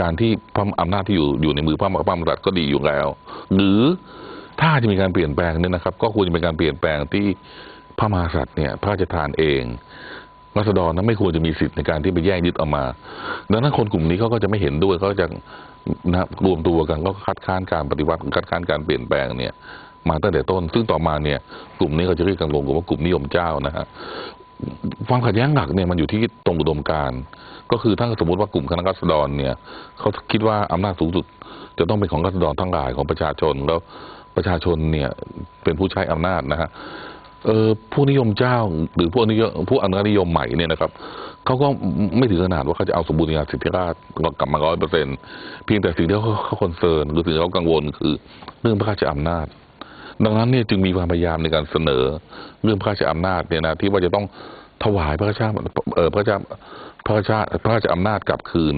การที่พระอำนาจที่อยู่อยู่ในมือพระมหากษัตริย์ก็ดีอยู่แล้ว หรือถ้าจะมีการเปลี่ยนแปลงเนี่ยนะครับ ก็ควรจะเป็นการเปลี่ยนแปลงที่พระมหากษัตริย์เนี่ยพระราชทานเองรัษฎรนั้นไม่ควรจะมีสิทธิ์ในการที่ไปแย่งยึดเอามา ดังนั้นคนกลุ่มนี้เขาก็จะไม่เห็นด้วยเขาจะนะรวมตัวกันก็คัดค้านการปฏิวัติคัดค้านการเปลี่ยนแปลงเนี่ย มาตั้งแต่ต้น ซึ่งต่อมาเนี่ย กลุ่มนี้เขาจะเรียกกันรวมกันว่ากลุ่มนิยมเจ้านะฮะ ความขัดแย้งหลักเนี่ยมันอยู่ที่ตรงอุดมการก็คือถ้าสมมติว่ากลุ่มคณะรัษฎรเนี่ยเขาคิดว่าอำนาจสูงสุด จะต้องเป็นของรัษฎรทั้งหลายของประชาชนแล้วประชาชนเนี่ยเป็นผู้ใช้อำนาจนะฮะเออผู้นิยมเจ้าหรือผู้นิยมผู้อำนาจนิยมใหม่เนี่ยนะครับเขาก็ไม่ถึงขนาดว่าเขาจะเอาสมบูรณาญาสิทธิราชกลับมาร้อยเปอร์เซ็นเพียงแต่สิ่งที่เขาเขาคอนเซิร์นหรือสิ่งที่เขากังวลคือเรื่องพระราชอำนาจ ดังนั้นเนี่ยจึงมีความพยายามในการเสนอเรื่องพระราชอำนาจเนี่ยนะที่ว่าจะต้องถวายพระราชาเออพระราชาพระราชาพระราชอำนาจกลับคืน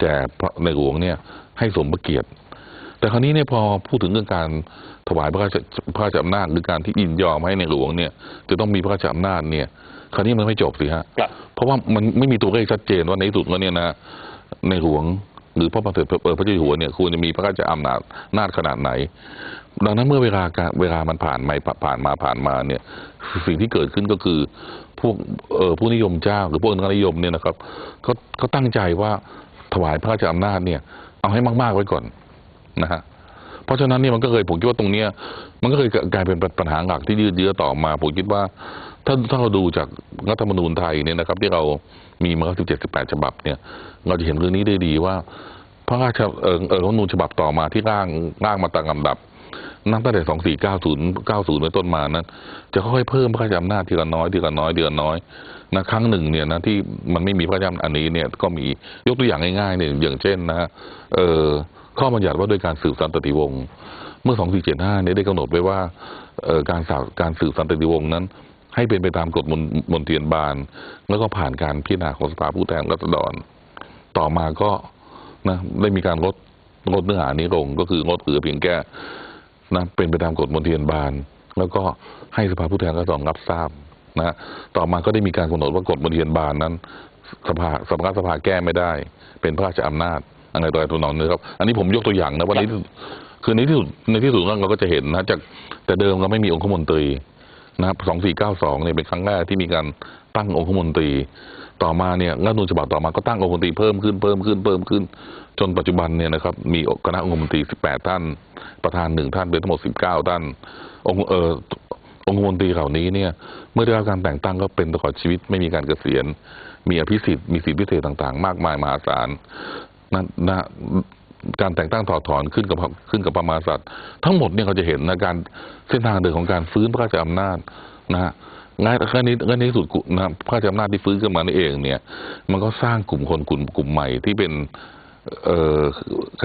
แก่พระในหลวงเนี่ยให้สมพระเกียรติ แต่คราวนี้เนี่ยพอพูดถึงเรื่องการถวายพระราชพระราชอำนาจหรือการที่ยินยอมให้ในหลวงเนี่ย จะต้องมีพระราชอำนาจเนี่ย คราวนี้มันไม่จบสิฮะครับเพราะว่ามันไม่มีตัวเลขชัดเจนว่าในที่สุดแล้วเนี่ยนะในหลวง หรือพระบาทสมเด็จพระเจ้าอยู่หัวเนี่ยควรจะมีพระราชอำนาจนาจขนาดไหน ดังนั้นเมื่อเวลาเวลามันผ่านมาผ่านมาผ่านมาเนี่ยสิ่งที่เกิดขึ้นก็คือพวกเอ่อผู้นิยมเจ้าหรือพวกนักนิยมเนี่ยนะครับเขาเขาตั้งใจว่าถวายพระราชอำนาจเนี่ยเอาให้มาก ๆ ไว้ก่อนนะฮะเพราะฉะนั้นเนี่ยมันก็เคยผมคิดว่าตรงเนี้ยมันก็เคยกลายเป็นปัญหาหลักที่ยืดเยื้อต่อมาผมคิดว่า ถ้าถ้าเราดูจากรัฐธรรมนูญไทยเนี่ยนะครับ ที่เรามีมาสิบเจ็ดสิบแปดฉบับเนี่ย เราจะเห็นเรื่องนี้ได้ดีว่า พระราชเออเออรัฐธรรมนูญฉบับต่อมาที่ร่างร่างมาตามลำดับนับตั้งแต่สองสี่เก้าศูนย์เก้าศูนย์เป็นต้นมานั้น จะค่อยๆเพิ่มพระราชอำนาจทีละน้อยทีละน้อยทีละน้อยนะครั้งหนึ่งเนี่ยนะที่มันไม่มีพระราชอำนาจอันนี้เนี่ยก็มียกตัวอย่างง่ายๆเนี่ยอย่างเช่นนะฮะเออข้อบัญญัติว่าโดยการสืบสันตติวงศ์เมื่อ2475เนี่ยได้กำหนดไว้ว่าการสาวการสืบสันตติวงศ์นั้น ให้เป็นไปตามกฎมนเทียนบาน แล้วก็ผ่านการพิจารณาของสภาผู้แทนราษฎร ต่อมาก็นะได้มีการลดลดเนื้อหานี้ลงก็คืองดเหลือเพียงแค่นะเป็นไปตามกฎมนเทียนบาน แล้วก็ให้สภาผู้แทนราษฎรรับทราบนะต่อมาก็ได้มีการกำหนดว่ากฎมนเทียนบานนั้น สภาสภาสภาแก้ไม่ได้ เป็นพระราชอำนาจอะไรต่ออะไรตัวนองนี้ครับ อันนี้ผมยกตัวอย่างนะวันนี้คือในที่สุดในที่สุดเราก็จะเห็นนะจากแต่เดิมเราไม่มีองคมนตรี นะครับ2492เนี่ยเป็นครั้งแรกที่มีการตั้งองคมนตรี ต่อมาเนี่ยรัฐธรรมนูญฉบับต่อมาก็ตั้งองคมนตรีเพิ่มขึ้นเพิ่มขึ้นเพิ่มขึ้น จนปัจจุบันเนี่ยนะครับมีคณะองคมนตรี18ท่าน ประธานหนึ่งท่านเป็นทั้งหมด19ท่าน องค์เอ่อองคมนตรีเหล่านี้เนี่ยเมื่อได้รับการแต่งตั้งก็เป็นตลอดชีวิตไม่มีการเกษียณ มีอภิสิทธิ์มีสิทธิพิเศษต่างๆ มากมายมหาศาลนะนะ การแต่งตั้งถอดถอนขึ้นกับขึ้นกับพระมากษัตริย์ทั้งหมดเนี่ยเขาจะเห็นนะการเส้นทางเดินของการฟื้นพระราชอำนาจนะฮะง่ายแค่นี้แค่นี้สุดนะพระราชอำนาจที่ฟื้นขึ้นมานี่เองเนี่ย มันก็สร้างกลุ่มคนกลุ่มกลุ่มใหม่ที่เป็นเอ่อ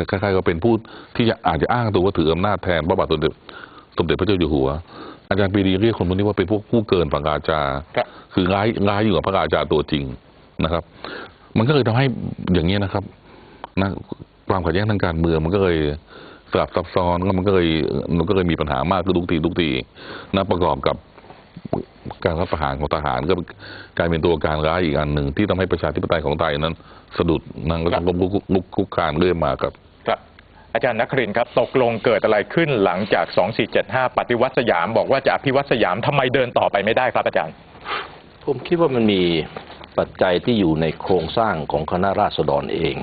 คล้ายๆก็เป็นผู้ที่อาจจะอ้างตัวว่าถืออำนาจแทนพระบาทสมเด็จสมเด็จพระเจ้าอยู่หัว อาจารย์ปีดีเรียกคนพวกนี้ว่าเป็นพวกผู้เกินฝังอาจาคือร้ายร้ายอยู่กับพระอาจาตัวจริงนะครับ มันก็เลยทำให้อย่างนี้ยนะครับนะ ความขัดแย้งทางการเมืองมันก็เลยสลับซับซ้อนแล้วมันก็เลยมันก็เลยมีปัญหามากขึ้นทุกทีทุกทีนะประกอบกับการรับประหารของทหารก็กลายเป็นตัวการร้ายอีกอันหนึ่งที่ทำให้ประชาธิปไตยของไทยนั้น สะดุดนั่งแล้วก็ล้มลุกลุกคุกคานเรื่อยมาครับครับ อาจารย์นักรินทร์ครับตกลงเกิดอะไรขึ้นหลังจาก 2475 ปฏิวัติสยามบอกว่าจะอภิวัตสยามทำไมเดินต่อไปไม่ได้ครับอาจารย์ ผมคิดว่ามันมีปัจจัยที่อยู่ในโครงสร้างของคณะราษฎรเอง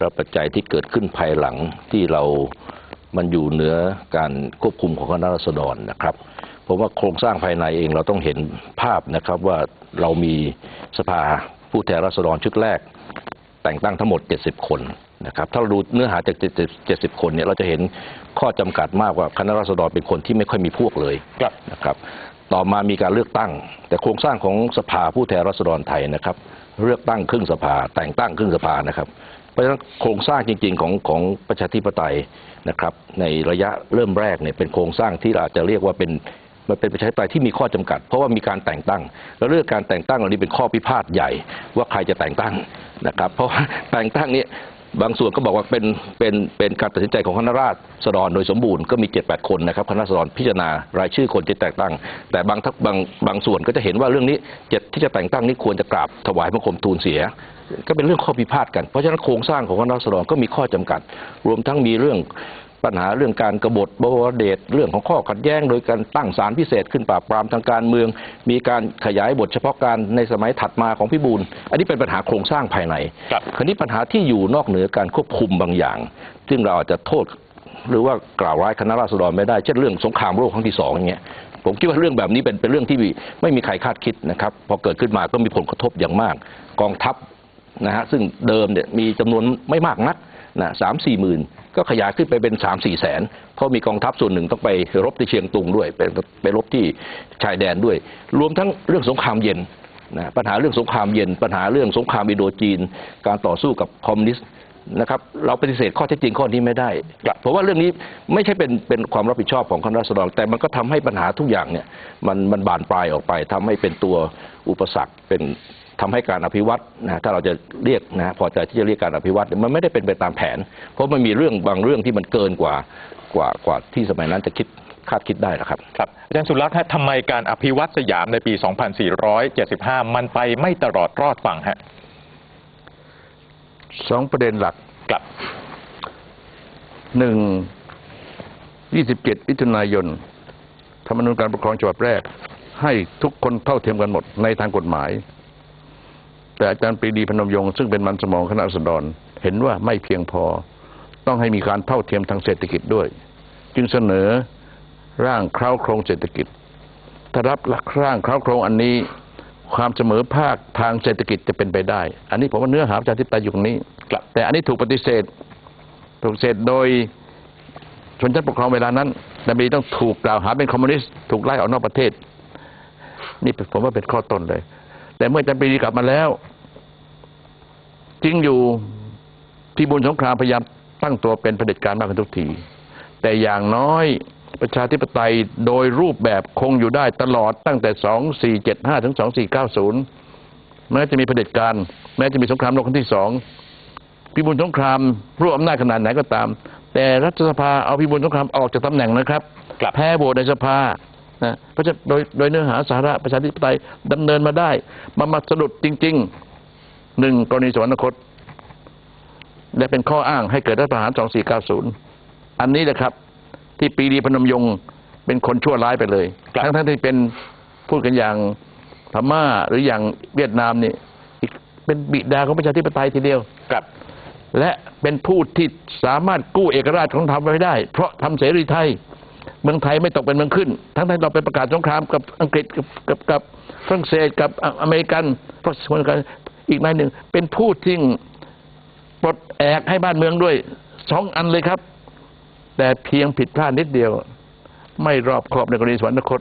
และปัจจัยที่เกิดขึ้นภายหลังที่เรามันอยู่เหนือการควบคุมของคณะราษฎรนะครับผมว่าโครงสร้างภายในเองเราต้องเห็นภาพนะครับว่าเรามีสภาผู้แทนราษฎรชุดแรก แต่งตั้งทั้งหมด 70 คนนะครับถ้าเราดูเนื้อหาจาก 70 คนเนี่ยเราจะเห็นข้อจำกัดมากว่าคณะราษฎรเป็นคนที่ไม่ค่อยมีพวกเลยนะครับ ต่อมามีการเลือกตั้ง แต่โครงสร้างของสภาผู้แทนราษฎรไทยนะครับ เลือกตั้งครึ่งสภา แต่งตั้งครึ่งสภานะครับ ราะฉะนั้นโครงสร้างจริง ๆ ของของประชาธิปไตยนะครับ ในระยะเริ่มแรกเนี่ยเป็นโครงสร้างที่เราอาจจะเรียกว่าเป็นมันเป็นประชาธิปไตยที่มีข้อจำกัด เพราะว่ามีการแต่งตั้ง แล้วเรื่องการแต่งตั้งเหล่านี้เป็นข้อพิพาทใหญ่ว่าใครจะแต่งตั้งนะครับ เพราะแต่งตั้งเนี่ย บางส่วนก็บอกว่าเป็นเป็นเป็นการตัดสินใจของคณะราษฎรโดยสมบูรณ์ก็มี 7 8 คนนะครับคณะราษฎรพิจารณารายชื่อคนจะแต่งตั้ง แต่บางทักบางบางส่วนก็จะเห็นว่าเรื่องนี้จะที่จะแต่งตั้งนี้ควรจะกราบถวายบังคมทูลเสีย ก็เป็นเรื่องข้อพิพาทกันเพราะฉะนั้นโครงสร้างของคณะราษฎรก็มีข้อจำกัด รวมทั้งมีเรื่อง ปัญหาเรื่องการกบฏบวรเดชเรื่องของข้อขัดแย้ง โดยการตั้งศาลพิเศษขึ้นปราบปรามทางการเมือง มีการขยายบทเฉพาะการในสมัยถัดมาของพิบูลอันนี้เป็นปัญหาโครงสร้างภายในครับคราวนี้ปัญหาที่อยู่นอกเหนือการควบคุมบางอย่าง ซึ่งเราอาจจะโทษ หรือว่ากล่าวร้ายคณะราษฎรไม่ได้เช่นเรื่องสงครามโลกครั้งที่สองอย่างเงี้ยผมคิดว่าเรื่องแบบนี้เป็นเป็นเรื่องที่ไม่มีใครคาดคิดนะครับพอเกิดขึ้นมาก็มีผลกระทบอย่างมาก กองทัพนะฮะซึ่งเดิมเนี่ยมีจำนวนไม่มากนักนะสามสี่หมื่น ก็ขยายขึ้นไปเป็นสามสี่แสน เพราะมีกองทัพส่วนหนึ่งต้องไปรบที่เชียงตุงด้วย ไปไปรบที่ชายแดนด้วย รวมทั้งเรื่องสงครามเย็นนะปัญหาเรื่องสงครามเย็น ปัญหาเรื่องสงครามอินโดจีน การต่อสู้กับคอมมิวนิสต์นะครับเราปฏิเสธข้อเท็จจริงข้อนี้ไม่ได้ เพราะว่าเรื่องนี้ไม่ใช่เป็นเป็นความรับผิดชอบของคณะรัษฎรแต่มันก็ทำให้ปัญหาทุกอย่างเนี่ยมันมันบานปลายออกไปทำให้เป็นตัวอุปสรรคเป็น ทำให้การอภิวัตนะถ้าเราจะเรียกนะพอใจที่จะเรียกการอภิวัตมันไม่ได้เป็นไปตามแผน เพราะมันมีเรื่องบางเรื่องที่มันเกินกว่ากว่ากว่าที่สมัยนั้นจะคิดคาดคิดได้นะครับครับอาจารย์สุรัตน์ฮะทำไมการอภิวัตสยามในปี 2475 มันไปไม่ตลอดรอดฝั่งฮะสองประเด็นหลักกลับหนึ่งยี่สิบเจ็ดมิถุนายนธรรมนูญการปกครองฉบับแรก ให้ทุกคนเท่าเทียมกันหมดในทางกฎหมาย แต่อาจารย์ปรีดีพนมยงค์ซึ่งเป็นมันสมองคณะรัษฎรเห็นว่าไม่เพียงพอ ต้องให้มีการเท่าเทียมทางเศรษฐกิจด้วย จึงเสนอร่างเคร้าโครงเศรษฐกิจ ถ้ารับหลักร่างเคร้าโครงอันนี้ ความเสมอภาคทางเศรษฐกิจจะเป็นไปได้ อันนี้ผมว่าเนื้อหาประชาธิปไตยอยู่ตรงนี้ครับแต่อันนี้ถูกปฏิเสธ ถูกเสธโดยชนชั้นปกครองเวลานั้นดำรีต้องถูกกล่าวหาเป็นคอมมิวนิสต์ถูกไล่ออกนอกประเทศ นี่ผมว่าเป็นข้อต้นเลย แต่เมื่อจำปีดีกลับมาแล้ว จริงอยู่ที่บุญสงครามพยายามตั้งตัวเป็นเผด็จการมากขึ้นทุกที แต่อย่างน้อยประชาธิปไตยโดยรูปแบบคงอยู่ได้ตลอดตั้งแต่ 2475 ถึง 2490 แม้จะมีเผด็จการ แม้จะมีสงครามโลกครั้งที่สองพิบูลสงครามรวบอำนาจขนาดไหนก็ตาม แต่รัฐสภาเอาพิบูลสงครามออกจากตำแหน่งนะครับครับแพ้โหวตในสภานะเพราะฉะนั้นโดยโดยเนื้อหาสาระประชาธิปไตยดำเนินมาได้ มามาสะดุดจริง ๆ หนึ่งกรณีสวรรคต และเป็นข้ออ้างให้เกิดรัฐประหาร2490อันนี้แหละครับ ที่ปรีดีพนมยงค์เป็นคนชั่วร้ายไปเลยครับทั้งทั้งที่เป็นพูดกันอย่างพม่าหรืออย่างเวียดนามนี่อีกเป็นบิดาของประชาธิปไตยทีเดียวกลับ และเป็นผู้ที่สามารถกู้เอกราชของไทยไว้ได้ เพราะทำเสรีไทย เมืองไทยไม่ตกเป็นเมืองขึ้น ทั้งที่เราไปประกาศสงครามกับอังกฤษกับกับกับฝรั่งเศสกับอเมริกันเพราะคนกัน อีกนายหนึ่ง เป็นผู้ที่ปลดแอกให้บ้านเมืองด้วยสองอันเลยครับ แต่เพียงผิดพลาดนิดเดียว ไม่รอบคอบในกรณีสวรรคต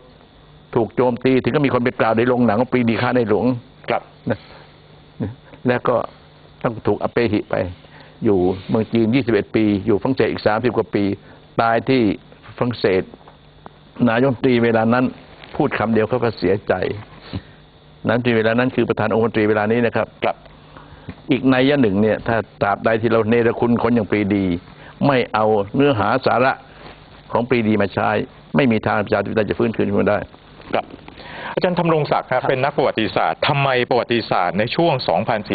ถูกโจมตี ถึงก็มีคนไปกล่าวในโรงหนังว่าปรีดีฆ่าในหลวงกลับนะแล้วก็ต้องถูกอเปหิไป อยู่เมืองจีน 21 ปี อยู่ฝรั่งเศสอีก 30 กว่าปี ตายที่ฝรั่งเศส นายกรัฐมนตรีเวลานั้น พูดคำเดียวเขาก็เสียใจ นายกรัฐมนตรีเวลานั้นคือประธานองค์มนตรีเวลานี้นะครับกลับ อีกในยะหนึ่งเนี่ย ถ้าตราบใดที่เราเนรคุณคนอย่างปรีดี ไม่เอาเนื้อหาสาระของปรีดีมาใช้ ไม่มีทางประชาธิปไตยจะฟื้นคืนขึ้นมาได้ ครับ อาจารย์ธำรงศักดิ์ครับเป็นนักประวัติศาสตร์ทำไมประวัติศาสตร์ในช่วง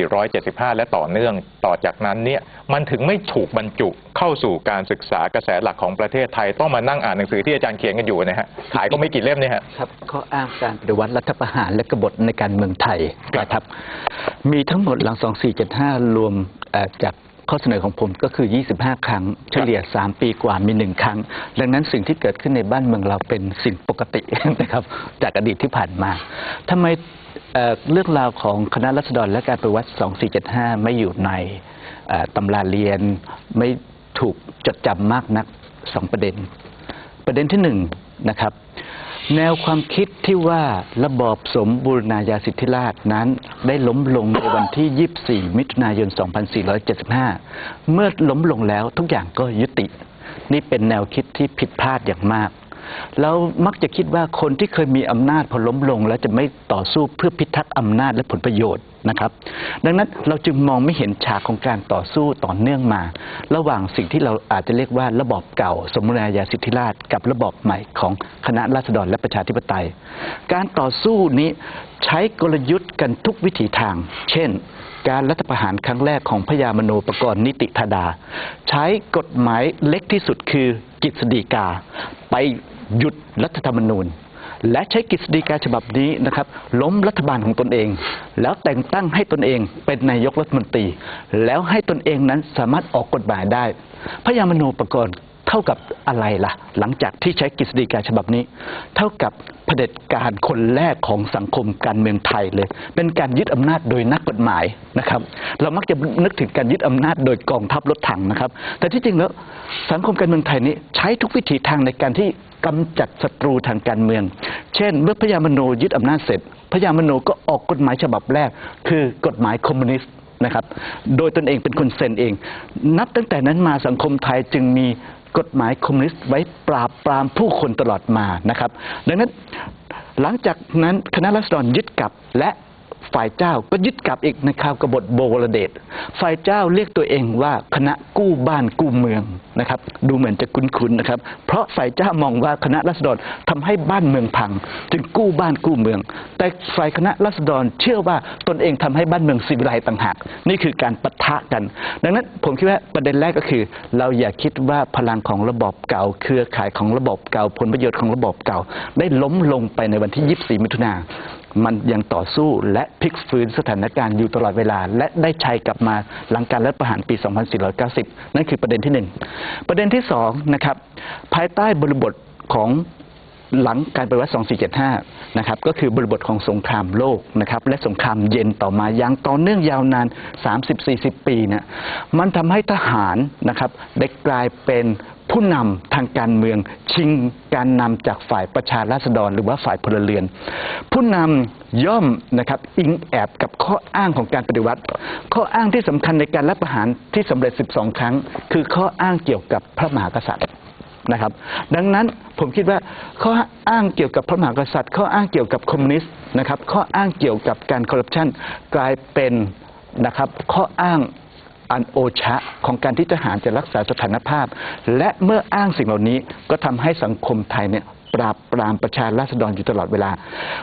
2475 และต่อเนื่องต่อจากนั้นเนี่ยมันถึงไม่ถูกบรรจุเข้าสู่การศึกษากระแสหลักของประเทศไทยต้องมานั่งอ่านหนังสือที่อาจารย์เขียนกันอยู่นะฮะขายก็ไม่กี่เล่มเนี่ยฮะครับข้ออ้างการปฏิวัติรัฐประหารและกบฏในการเมืองไทยครับนะครับ มีทั้งหมดหลัง 2475 รวมเอ่อจาก ข้อเสนอของผมก็คือ 25 ครั้ง เฉลี่ย 3 ปีกว่ามี 1 ครั้ง ดังนั้นสิ่งที่เกิดขึ้นในบ้านเมืองเราเป็นสิ่งปกตินะครับจากอดีตที่ผ่านมาทำไมเอ่อเรื่องราวของคณะรัษฎรและการปฏิวัติ 2475 ไม่อยู่ในเอ่อตำราเรียนไม่ถูกจดจำมากนักสองประเด็น ประเด็นที่หนึ่งนะครับ แนวความคิดที่ว่าระบอบสมบูรณาญาสิทธิราชนั้น ได้ล้มลงในวันที่ 24 มิถุนายน 2475 เมื่อล้มลงแล้วทุกอย่างก็ยุติ นี่เป็นแนวคิดที่ผิดพลาดอย่างมาก เรามักจะคิดว่าคนที่เคยมีอำนาจพอล้มลง แล้วจะไม่ต่อสู้เพื่อพิทักษ์อำนาจและผลประโยชน์นะครับ ดังนั้นเราจึงมองไม่เห็นฉากของการต่อสู้ต่อเนื่องมา ระหว่างสิ่งที่เราอาจจะเรียกว่าระบอบเก่า สมมุติญาสิทธิราชกับระบอบใหม่ของคณะราษฎรและประชาธิปไตย การต่อสู้นี้ใช้กลยุทธ์กันทุกวิถีทาง เช่นการรัฐประหารครั้งแรกของพระยามโนปกรณ์นิติธาดา ใช้กฎหมายเล็กที่สุดคือกฤษฎีกา ไป หยุดรัฐธรรมนูญ และใช้กฤษฎีกาฉบับนี้นะครับ ล้มรัฐบาลของตนเอง แล้วแต่งตั้งให้ตนเองเป็นนายกรัฐมนตรี แล้วให้ตนเองนั้นสามารถออกกฎหมายได้ พระยามโนปกรณ์ เท่ากับอะไรล่ะ หลังจากที่ใช้กฤษฎีกาฉบับนี้ เท่ากับเผด็จการคนแรกของสังคมการเมืองไทยเลย เป็นการยึดอำนาจโดยนักกฎหมายนะครับ เรามักจะนึกถึงการยึดอำนาจโดยกองทัพรถถังนะครับ แต่ที่จริงแล้วสังคมการเมืองไทยนี้ใช้ทุกวิถีทางในการที่กำจัดศัตรูทางการเมือง เช่น เมื่อพระยามโนยึดอำนาจเสร็จพระยามโนก็ออกกฎหมายฉบับแรก คือกฎหมายคอมมิวนิสต์นะครับ โดยตนเองเป็นคนเซ็นเอง นับตั้งแต่นั้นมาสังคมไทยจึงมี กฎหมายคอมมิวนิสต์ไว้ปราบปรามผู้คนตลอดมานะครับ ดังนั้นหลังจากนั้นคณะรัษฎรยึดกลับและ ฝ่ายเจ้าก็ยึดกลับอีกในข่าวกบฏโบวรเดชฝ่ายเจ้าเรียกตัวเองว่าคณะกู้บ้านกู้เมืองนะครับ ดูเหมือนจะคุ้นๆนะครับ เพราะฝ่ายเจ้ามองว่าคณะรัษฎรทำให้บ้านเมืองพัง จึงกู้บ้านกู้เมือง แต่ฝ่ายคณะรัษฎรเชื่อว่าตนเองทำให้บ้านเมืองสิวิไลต่างหากนี่คือการปะทะกัน ดังนั้นผมคิดว่าประเด็นแรกก็คือ เราอย่าคิดว่าพลังของระบอบเก่า เครือข่ายของระบอบเก่าผลประโยชน์ของระบอบเก่า ได้ล้มลงไปในวันที่ 24 มิถุนา มันยังต่อสู้และพลิกฟื้นสถานการณ์อยู่ตลอดเวลา และได้ชัยกลับมาหลังการรัฐประหารปี 2490 นั่นคือประเด็นที่หนึ่งประเด็นที่สองนะครับภายใต้บริบทของหลังการปฏิวัติ 2475 นะครับ ก็คือบริบทของสงครามโลกนะครับ และสงครามเย็นต่อมาอย่างต่อเนื่องยาวนาน 30-40 ปีเนี่ย มันทำให้ทหารนะครับได้กลายเป็น ผู้นำทางการเมืองชิงการนำจากฝ่ายประชาราษฎร หรือว่าฝ่ายพลเรือน ผู้นำย่อมนะครับอิงแอบกับข้ออ้างของการปฏิวัติ ข้ออ้างที่สำคัญในการรัฐประหารที่สำเร็จ 12 ครั้ง คือข้ออ้างเกี่ยวกับพระมหากษัตริย์นะครับ ดังนั้นผมคิดว่าข้ออ้างเกี่ยวกับพระมหากษัตริย์ ข้ออ้างเกี่ยวกับคอมมิวนิสต์นะครับข้ออ้างเกี่ยวกับการคอร์รัปชันกลายเป็นนะครับข้ออ้าง อันโอชะของการที่ทหารจะรักษาสถานภาพ และเมื่ออ้างสิ่งเหล่านี้ก็ทำให้สังคมไทยเนี่ยปราบปรามประชาราษฎรอยู่ตลอดเวลา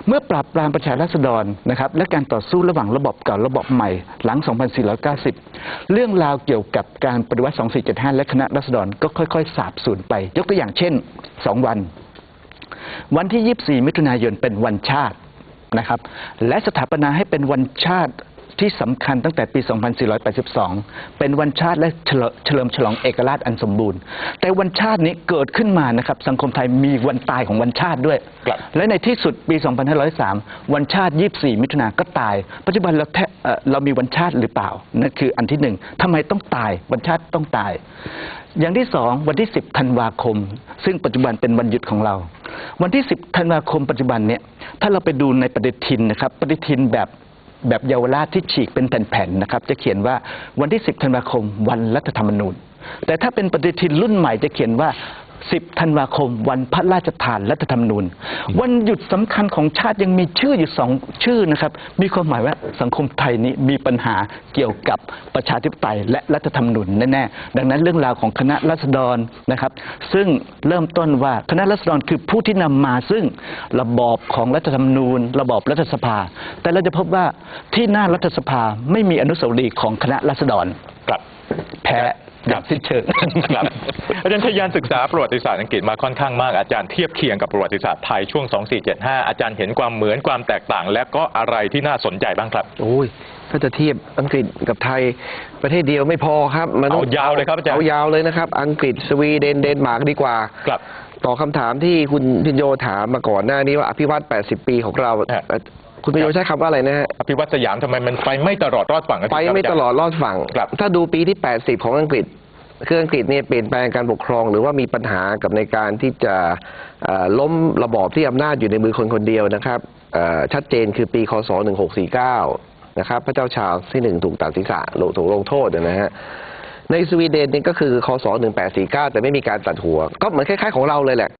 เมื่อปราบปรามประชาราษฎรนะครับและการต่อสู้ระหว่างระบบเก่าระบบใหม่หลัง 2490 เรื่องราวเกี่ยวกับการปฏิวัติ 2475 และคณะรัษฎรก็ค่อย ๆ สาบสูญไป ยกตัวอย่างเช่น 2 วัน วันที่ 24 มิถุนายนเป็นวันชาตินะครับและสถาปนาให้เป็นวันชาติ ที่สำคัญตั้งแต่ปี 2482 เป็นวันชาติและเฉลิเฉลิมฉลองเอกราชอันสมบูรณ์ แต่วันชาตินี้เกิดขึ้นมานะครับ สังคมไทยมีวันตายของวันชาติด้วยครับและในที่สุดปี 2503 วันชาติ 24 มิถุนาก็ตาย ปัจจุบันเราแทเอ่อเรามีวันชาติหรือเปล่านั่นคืออันที่หนึ่งทำไมต้องตายวันชาติต้องตาย อย่างที่สองวันที่ 10 ธันวาคม ซึ่งปัจจุบันเป็นวันหยุดของเรา วันที่ 10 ธันวาคมปัจจุบันเนี่ยถ้าเราไปดูในปฏิทินนะครับปฏิทินแบบ แบบเยาวราชที่ฉีกเป็นแผ่นๆนะครับ จะเขียนว่าวันที่ 10 ธันวาคม วันรัฐธรรมนูญ แต่ถ้าเป็นปฏิทินรุ่นใหม่จะเขียนว่า 10 ธันวาคม วันพระราชทานรัฐธรรมนูญ วันหยุดสำคัญของชาติยังมีชื่ออยู่สองชื่อนะครับ มีความหมายว่าสังคมไทยนี้มีปัญหาเกี่ยวกับประชาธิปไตยและรัฐธรรมนูญแน่ๆ ดังนั้นเรื่องราวของคณะรัษฎรนะครับ ซึ่งเริ่มต้นว่าคณะรัษฎรคือผู้ที่นำมาซึ่งระบอบของรัฐธรรมนูญ ระบอบรัฐสภา แต่เราจะพบว่าที่หน้ารัฐสภาไม่มีอนุสาวรีย์ของคณะรัษฎรครับแพ้ อย่างสิ้นเชิงครับอาจารย์ทะยานศึกษาประวัติศาสตร์อังกฤษมาค่อนข้างมากอาจารย์เทียบเคียงกับประวัติศาสตร์ไทยช่วง 2475 อาจารย์เห็นความเหมือนความแตกต่าง และก็อะไรที่น่าสนใจบ้างครับโอ้ยถ้าจะเทียบอังกฤษกับไทยประเทศเดียวไม่พอครับมันต้องเอายาวเลยครับอาจารย์เอายาวเลยนะครับ อังกฤษสวีเดนเดนมาร์กดีกว่าครับต่อคำถามที่คุณพิญโยถามมาก่อนหน้านี้ว่าอภิวัต80 ปีของเราฮะเอ่อ คุณพิญโยใช้คำว่าอะไรนะฮะ อภิวัตสยามทำไมมันไปไม่ตลอดรอดฝั่งกันไปไม่ตลอดรอดฝั่ง ครับ ถ้าดูปีที่ 80 ของอังกฤษ คืออังกฤษเนี่ยเปลี่ยนแปลงการปกครองหรือว่ามีปัญหากับในการที่จะเอ่อล้มระบอบที่อำนาจอยู่ในมือคนคนเดียวนะครับเอ่อชัดเจนคือปีคศ 1649 นะครับ พระเจ้าชาร์ลส์ที่หนึ่งถูกตัดศีรษะลงถูกลงโทษนะฮะ ในสวีเดนนี่ก็คือคศ 1849 แต่ไม่มีการตัดหัว ก็เหมือนคล้ายๆของเราเลยแหละ